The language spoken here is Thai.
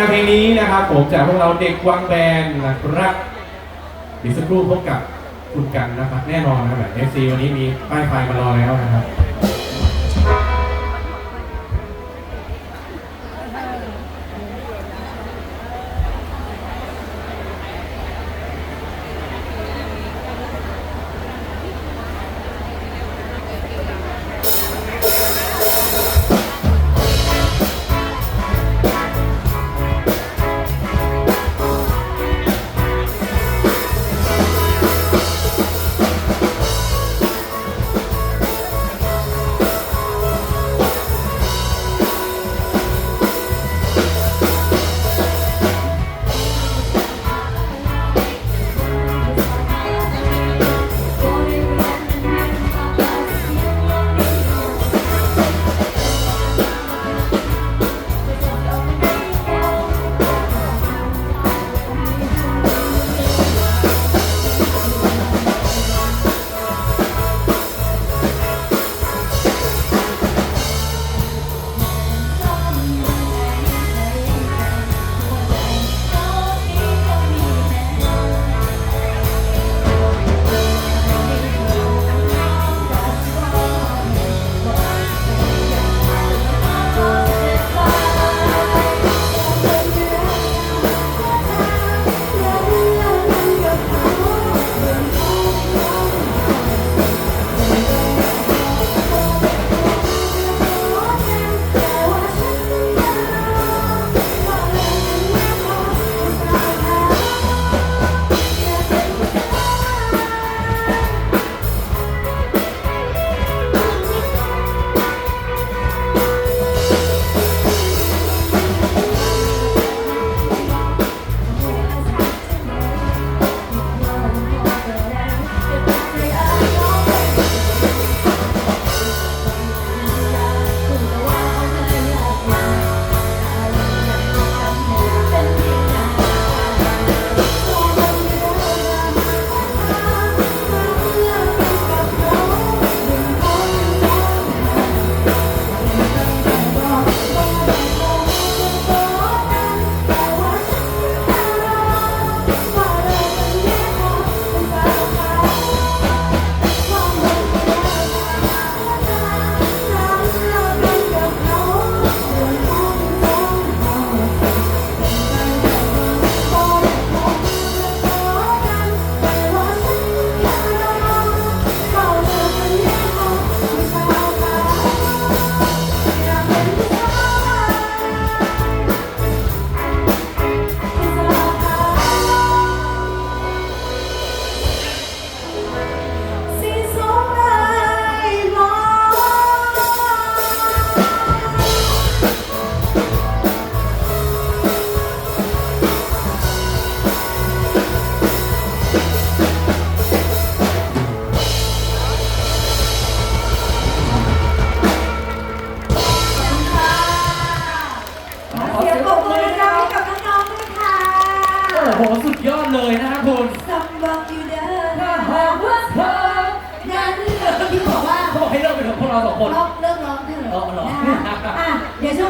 แต่เพลงนี้นะครับผมจากพวกเราเด็กวังแบนนะครับอีกสักครู่พบกับคุณกันนะครับ แน่นอนนะครับเอฟซีวันนี้มีป้ายไฟมารอแล้วนะครับ ปรบมือดังๆให้กับน้องๆด้วยค่ะโอ้โหสุดยอดเลยนะครับคุณ สำหรับอยู่เดินถ้าหากว่าเธอนั้นที่บอกว่าเขาบอกให้เลิกไปเถอะพวกเราสองคนร้องเลิกร้องเถอะอ๋อเหรอ นะคะอะเดี๋ยวช่วงนี้